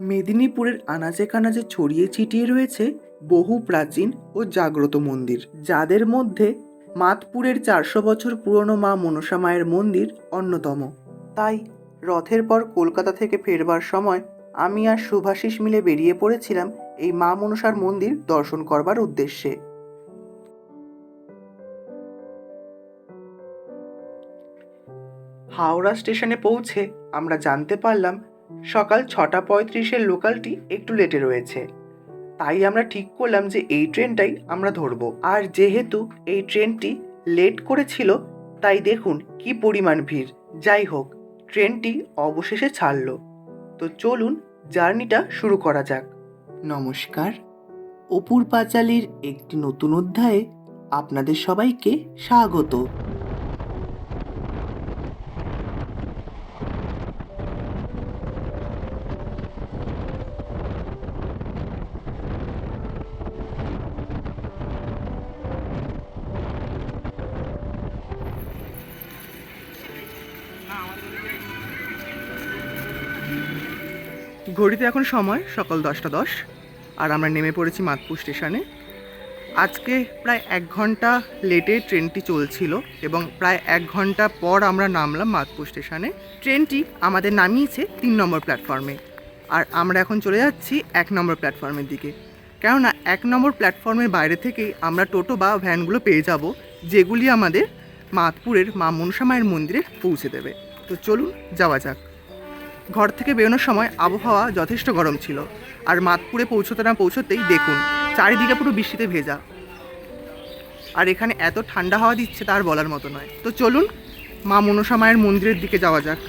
মেদিনীপুরের আনাচে কানাচে ছড়িয়ে ছিটিয়ে রয়েছে বহু প্রাচীন ও জাগ্রত মন্দির, যাদের মধ্যে মাতপুরের চারশো বছর পুরনো মা মনসা মায়ের মন্দির অন্যতম। তাই রথের পর কলকাতা থেকে ফেরবার সময় আমি আর শুভাশিস মিলে বেরিয়ে পড়েছিলাম এই মা মনসার মন্দির দর্শন করবার উদ্দেশ্যে। হাওড়া স্টেশনে পৌঁছে আমরা জানতে পারলাম সকাল ছটা পঁয়ত্রিশের লোকালটি একটু লেটে রয়েছে। তাই আমরা ঠিক করলাম যে এই ট্রেনটাই আমরা ধরবো। আর যেহেতু এই ট্রেনটি লেট করেছিল, তাই দেখুন কি পরিমাণ ভিড়। যাই হোক, ট্রেনটি অবশেষে ছাড়ল। তো চলুন জার্নিটা শুরু করা যাক। নমস্কার। অপুর পাঁচালীর একটি নতুন অধ্যায়ে আপনাদের সবাইকে স্বাগত। ঘড়িতে এখন সময়, সকাল দশটা দশ, আর আমরা নেমে পড়েছি মাতপুর স্টেশনে। আজকে প্রায় এক ঘণ্টা লেটে ট্রেনটি চলছিল এবং প্রায় এক ঘণ্টা পর আমরা নামলাম মাতপুর স্টেশনে। ট্রেনটি আমাদের নামিয়েছে তিন নম্বর প্ল্যাটফর্মে, আর আমরা এখন চলে যাচ্ছি এক নম্বর প্ল্যাটফর্মের দিকে। কেননা এক নম্বর প্ল্যাটফর্মের বাইরে থেকেই আমরা টোটো বা ভ্যানগুলো পেয়ে যাব, যেগুলি আমাদের মাতপুরের মা মনসা মায়ের মন্দিরে পৌঁছে দেবে। তো চলুন, যাওয়া যাক। ঘর থেকে বেরোনোর সময় আবহাওয়া যথেষ্ট গরম ছিল। আর মাতপুরে পৌঁছতে না পৌঁছতেই দেখুন, চারিদিকে পুরো বৃষ্টিতে ভেজা। আর এখানে এত ঠান্ডা হাওয়া দিচ্ছে তার বলার মতো নয়। তো চলুন, মা মনসা মায়ের মন্দিরের দিকে যাওয়া যাক।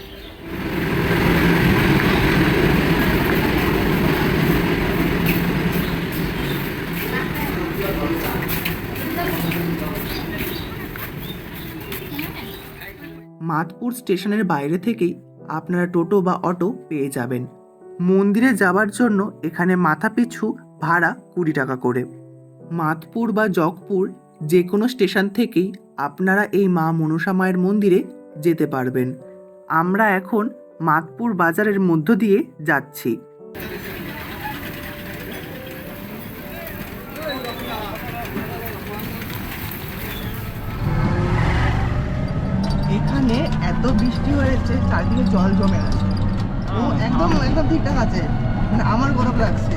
মাতপুর স্টেশনের বাইরে থেকেই আপনারা টোটো বা অটো পেয়ে যাবেন। মন্দিরে যাবার জন্য এখানে মাথা পিছু ভাড়া কুড়ি টাকা করে। মাতপুর বা জগপুর যে কোনো স্টেশন থেকেই আপনারা এই মা মনসা মায়ের মন্দিরে যেতে পারবেন। আমরা এখন মাতপুর বাজারের মধ্য দিয়ে যাচ্ছি। এখানে এত বৃষ্টি হয়েছে চারদিকে জল জমে আছে। ও একদম একদম ঠিকঠাক আছে। মানে আমার গরম লাগছে।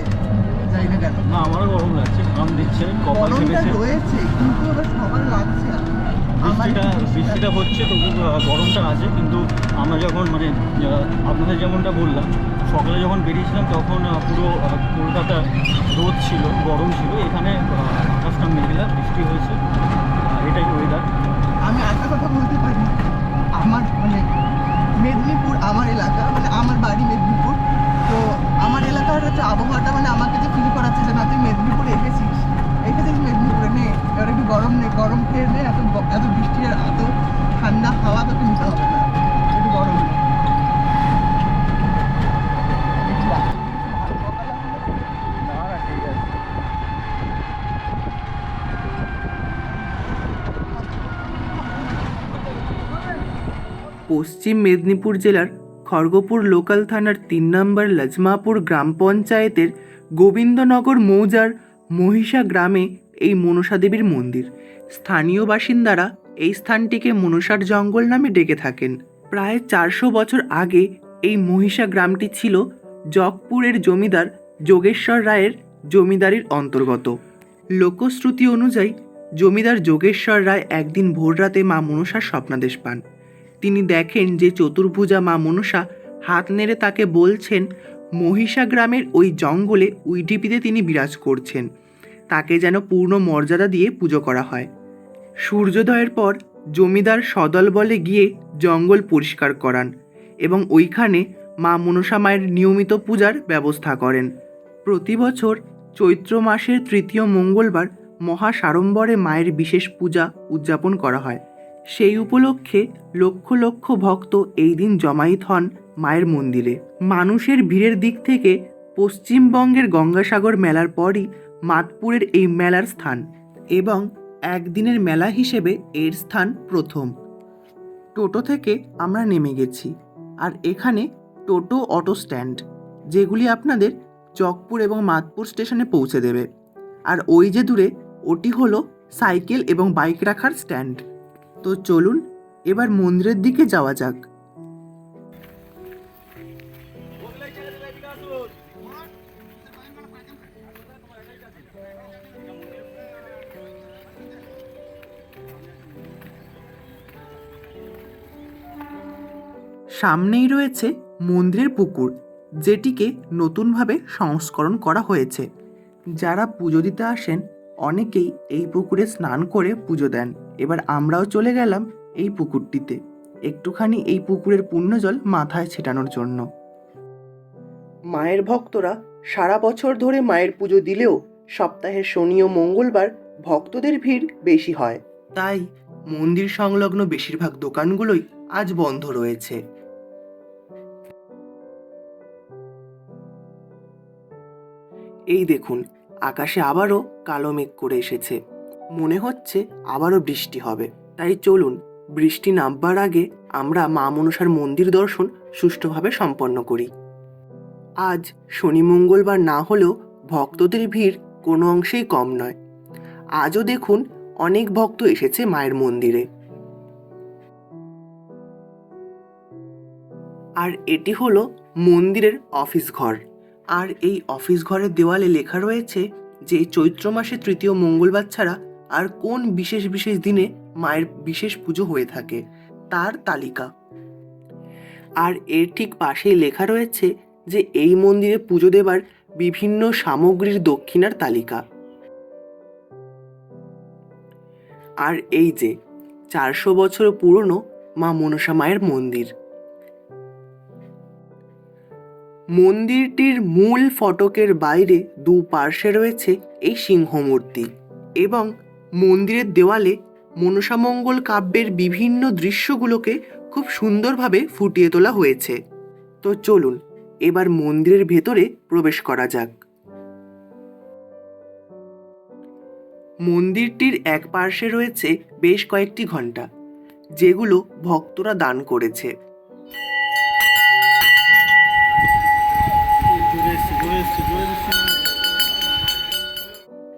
জানি না কেন। না আমারও গরম লাগছে ঘাম দিচ্ছে কপাল গরমটা রয়েছে কিন্তু আবার সবার লাগছে বৃষ্টিটা বৃষ্টিটা হচ্ছে তবু গরমটা আছে কিন্তু আমরা যখন মানে আপনাদের যেমনটা বললাম সকালে যখন বেরিয়েছিলাম তখন পুরো কলকাতা রোদ ছিল গরম ছিল। এখানে আকাশটা মেঘলা বৃষ্টি হয়েছে এটাই ওয়েদার আমি একটা কথা বলতে পারি আমার মানে মেদিনীপুর, আমার এলাকা মানে আমার বাড়ি মেদিনীপুর। তো আমার এলাকার হচ্ছে আবহাওয়াটা মানে আমাকে যে ফিল করাচ্ছে যে না, তুই মেদিনীপুরে এসেছিস। এসেছিস মেদিনীপুরে নে এবার একটু গরম নে গরম খেয়ে নে, এত এত বৃষ্টি আর এত ঠান্ডা হাওয়া তোকে নিতে হবে না একটু গরম নে। একটু রাখ। না না ঠিক আছে পশ্চিম মেদিনীপুর জেলার খড়গপুর লোকাল থানার তিন নম্বর লজমাপুর গ্রাম পঞ্চায়েতের গোবিন্দনগর মৌজার মহিষা গ্রামে এই মনসা দেবীর মন্দির। স্থানীয় বাসিন্দারা এই স্থানটিকে মনসার জঙ্গল নামে ডেকে থাকেন। প্রায় চারশো বছর আগে এই মহিষা গ্রামটি ছিল জগপুরের জমিদার যোগেশ্বর রায়ের জমিদারির অন্তর্গত। লোকশ্রুতি অনুযায়ী জমিদার যোগেশ্বর রায় একদিন ভোররাতে মা মনসার স্বপ্নাদেশ পান। তিনি দেখেন যে চতুর্ভুজা মা মনসা হাত নেড়ে তাকে বলছেন মহিষা গ্রামের ওই জঙ্গলে উইডিপিতে তিনি বিরাজ করছেন। তাকে যেন পূর্ণ মর্যাদা দিয়ে পুজো করা হয়। সূর্যোদয়ের পর জমিদার সদল বলে গিয়ে জঙ্গল পরিষ্কার করান এবং ওইখানে মা মনসা মায়ের নিয়মিত পূজার ব্যবস্থা করেন। প্রতি বছর চৈত্র মাসের তৃতীয় মঙ্গলবার মহা সাড়ম্বরে মায়ের বিশেষ পূজা উদযাপন করা হয়। সেই উপলক্ষে লক্ষ লক্ষ ভক্ত এই দিন জমায়েত হন মায়ের মন্দিরে। মানুষের ভিড়ের দিক থেকে পশ্চিমবঙ্গের গঙ্গাসাগর মেলার পরই মাতপুরের এই মেলার স্থান এবং একদিনের মেলা হিসেবে এর স্থান প্রথম। টোটো থেকে আমরা নেমে গেছি আর এখানে টোটো অটো স্ট্যান্ড যেগুলি আপনাদের চকপুর এবং মাতপুর স্টেশনে পৌঁছে দেবে। আর ওই যে দূরে ওটি হলো সাইকেল এবং বাইক রাখার স্ট্যান্ড। তো চলুন, এবার মন্দিরের দিকে যাওয়া যাক। সামনেই রয়েছে মন্দিরের পুকুর, যেটিকে নতুনভাবে সংস্করণ করা হয়েছে। যারা পুজো দিতে আসেন, অনেকেই এই পুকুরে স্নান করে পুজো দেন। এবার আমরাও চলে গেলাম এই পুকুরটিতে। একটুখানি এই পুকুরের পূর্ণ পুণ্যজল মাথায় ছেটানোর জন্য। মায়ের ভক্তরা সারা বছর ধরে মায়ের পুজো দিলেও সপ্তাহের শনি ও মঙ্গলবার ভক্তদের ভিড় বেশি হয়। তাই মন্দির সংলগ্ন বেশিরভাগ দোকানগুলোই আজ বন্ধ রয়েছে। এই দেখুন, আকাশে আবারও কালো মেঘ করে এসেছে। মনে হচ্ছে আবারও বৃষ্টি হবে। তাই চলুন, বৃষ্টি নামবার আগে আমরা মা মনসার মন্দির দর্শন সুষ্ঠুভাবে সম্পন্ন করি। আজ শনি মঙ্গলবার না হলেও ভক্তদের ভিড় কোনো অংশেই কম নয়। আজও দেখুন অনেক ভক্ত এসেছে মায়ের মন্দিরে। আর এটি হলো মন্দিরের অফিস ঘর। আর এই অফিস ঘরের দেওয়ালে লেখা রয়েছে যে চৈত্র মাসে তৃতীয় মঙ্গলবার ছাড়া আর কোন বিশেষ বিশেষ দিনে মায়ের বিশেষ পুজো হয়ে থাকে, তার তালিকা। আর এর ঠিক পাশেই লেখা রয়েছে যে এই মন্দিরে পুজো দেবার বিভিন্ন সামগ্রীর দক্ষিণার তালিকা। আর এই যে চারশো বছর পুরনো মা মনসা মায়ের মন্দির। মন্দিরটির মূল ফটকের বাইরে দু পার্শ্বে রয়েছে এই সিংহ মূর্তি এবং মন্দিরের দেওয়ালে মনসামঙ্গল কাব্যের বিভিন্ন দৃশ্যগুলোকে খুব সুন্দরভাবে ফুটিয়ে তোলা হয়েছে। তো চলুন, এবার মন্দিরের ভেতরে প্রবেশ করা যাক। মন্দিরটির এক পার্শ্বে রয়েছে বেশ কয়েকটি ঘণ্টা যেগুলো ভক্তরা দান করেছে।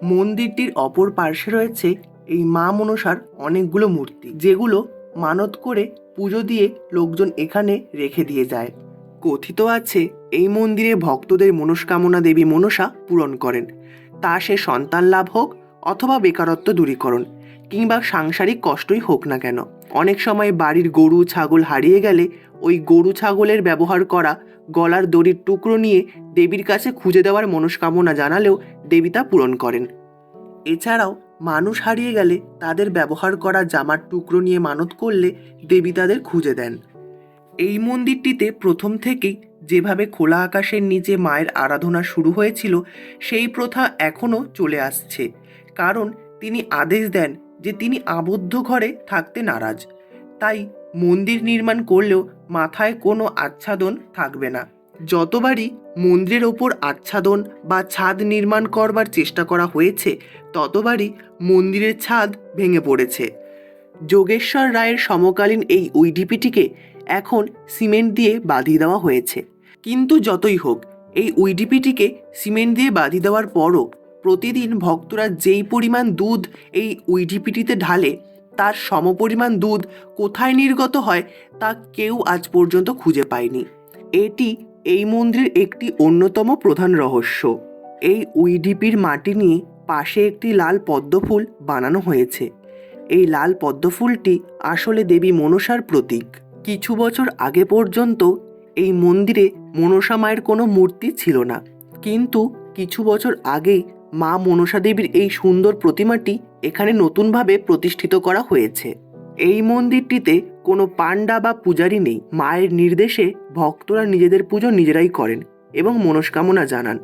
মন্দিরটির অপর পার্শ্বে রয়েছে এই মা মনসার অনেকগুলো মূর্তি, যেগুলো মানত করে পুজো দিয়ে লোকজন এখানে রেখে দিয়ে যায়। কথিত আছে, এই মন্দিরে ভক্তদের মনস্কামনা দেবী মনসা পূরণ করেন। তা সে সন্তান লাভ হোক অথবা বেকারত্ব দূরীকরণ, কিংবা সাংসারিক কষ্টই হোক না কেন। অনেক সময় বাড়ির গরু, ছাগল হারিয়ে গেলে ওই গরু, ছাগলের ব্যবহার করা গলার দড়ির টুকরো নিয়ে দেবীর কাছে খুঁজে দেওয়ার মনস্কামনা জানালেও দেবী তা পূরণ করেন। এছাড়াও মানুষ হারিয়ে গেলে তাদের ব্যবহার করা জামার টুকরো নিয়ে মানত করলে দেবী তাদের খুঁজে দেন। এই মন্দিরটিতে প্রথম থেকেই যেভাবে খোলা আকাশের নিচে মায়ের আরাধনা শুরু হয়েছিল, সেই প্রথা এখনও চলে আসছে। কারণ তিনি আদেশ দেন যে তিনি আবদ্ধ ঘরে থাকতে নারাজ। তাই মন্দির নির্মাণ করলেও মাথায় কোনো আচ্ছাদন থাকবে না। যতবারই মন্দিরের ওপর আচ্ছাদন বা ছাদ নির্মাণ করবার চেষ্টা করা হয়েছে, ততবারই মন্দিরের ছাদ ভেঙে পড়েছে। যোগেশ্বর রায়ের সমকালীন এই উইডিপিটিকে এখন সিমেন্ট দিয়ে বাঁধিয়ে দেওয়া হয়েছে। কিন্তু যতই হোক, এই উইডিপিটিকে সিমেন্ট দিয়ে বাঁধিয়ে দেওয়ার পরও প্রতিদিন ভক্তরা যেই পরিমাণ দুধ এই উইডিপিটিতে ঢালে, তার সমপরিমাণ দুধ কোথায় নির্গত হয় তা কেউ আজ পর্যন্ত খুঁজে পায়নি। এটি এই মন্দিরের একটি অন্যতম প্রধান রহস্য। এই উইডিপির মাটি নিয়ে পাশে একটি লাল পদ্মফুল বানানো হয়েছে। এই লাল পদ্মফুলটি আসলে দেবী মনসার প্রতীক। কিছু বছর আগে পর্যন্ত এই মন্দিরে মনসা মায়ের কোনো মূর্তি ছিল না। কিন্তু কিছু বছর আগেই মা মনসা দেবীর এই সুন্দর প্রতিমাটি এখানে নতুনভাবে প্রতিষ্ঠিত করা হয়েছে। এই মন্দিরটিতে কোনো পাণ্ডা বা পূজারী নেই। মায়ের নির্দেশে ভক্তরা নিজেদের পুজো নিজেরাই করেন এবং মনস্কামনা জানান।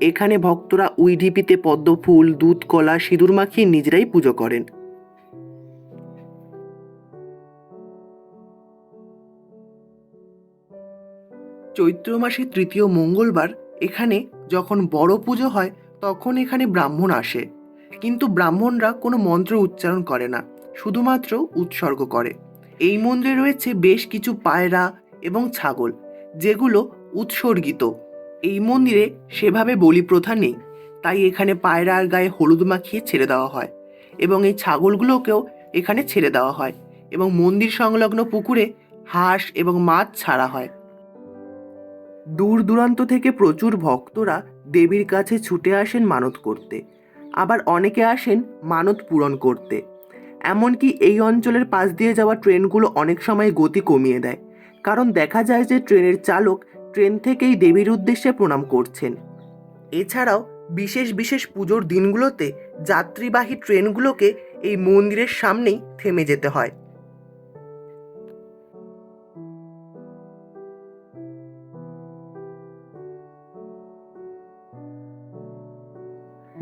এখানে ভক্তরা উইডিপিতে পদ্ম ফুল দুধ কলা সিঁদুর মাখিয়ে নিজেরাই পুজো করেন। চৈত্র মাসের তৃতীয় মঙ্গলবার এখানে যখন বড় পুজো হয় তখন এখানে ব্রাহ্মণ আসে। কিন্তু ব্রাহ্মণরা কোনো মন্ত্র উচ্চারণ করে না, শুধুমাত্র উৎসর্গ করে। এই মন্দিরে রয়েছে বেশ কিছু পায়রা এবং ছাগল, যেগুলো উৎসর্গিত। এই মন্দিরে সেভাবে বলি প্রথা নেই, তাই এখানে পায়রার গায়ে হলুদ মাখিয়ে ছেড়ে দেওয়া হয় এবং এই ছাগলগুলোকেও এখানে ছেড়ে দেওয়া হয় এবং মন্দির সংলগ্ন পুকুরে হাঁস এবং মাছ ছাড়া হয়। দূর দূরান্ত থেকে প্রচুর ভক্তরা দেবীর কাছে ছুটে আসেন মানত করতে। আবার অনেকে আসেন মানত পূরণ করতে। এমনকি এই অঞ্চলের পাশ দিয়ে যাওয়া ট্রেনগুলো অনেক সময় গতি কমিয়ে দেয়। কারণ দেখা যায় যে ট্রেনের চালক ট্রেন থেকেই দেবীর উদ্দেশ্যে প্রণাম করছেন। এছাড়াও বিশেষ বিশেষ পুজোর দিনগুলোতে যাত্রীবাহী ট্রেনগুলোকে এই মন্দিরের সামনেই থেমে যেতে হয়।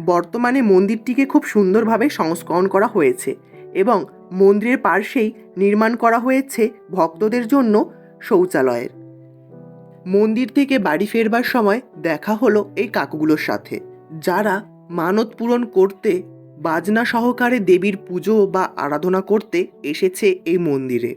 বর্তমানে মন্দিরটিকে খুব সুন্দরভাবে সংস্করণ করা হয়েছে এবং মন্দিরের পার্শ্বেই নির্মাণ করা হয়েছে ভক্তদের জন্য শৌচালয়ের। মন্দির থেকে বাড়ি ফেরবার সময় দেখা হলো এই কাকুগুলোর সাথে, যারা মানত পূরণ করতে, বাজনা সহকারে দেবীর পুজো বা আরাধনা করতে এসেছে এই মন্দিরে।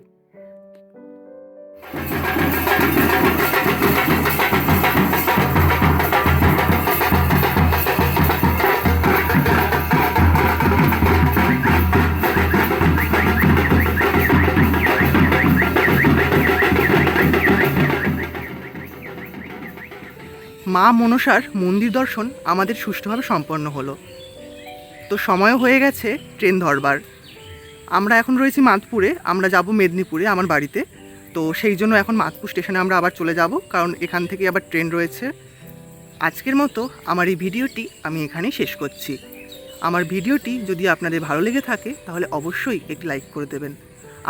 মা মনসার মন্দির দর্শন আমাদের সুষ্ঠুভাবে সম্পন্ন হলো। তো সময়ও হয়ে গেছে ট্রেন ধরবার। আমরা এখন রয়েছি মাতপুরে, আমরা যাব মেদিনীপুরে আমার বাড়িতে। তো সেই জন্য এখন মাতপুর স্টেশনে আমরা আবার চলে যাব, কারণ এখান থেকে আবার ট্রেন রয়েছে। আজকের মতো আমার এই ভিডিওটি আমি এখানেই শেষ করছি। আমার ভিডিওটি যদি আপনাদের ভালো লেগে থাকে, তাহলে অবশ্যই একটি লাইক করে দেবেন।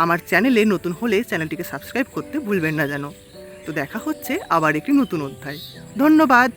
আমার চ্যানেলে নতুন হলে চ্যানেলটিকে সাবস্ক্রাইব করতে ভুলবেন না যেন। তো দেখা হচ্ছে আবার একটি নতুন অধ্যায়। ধন্যবাদ।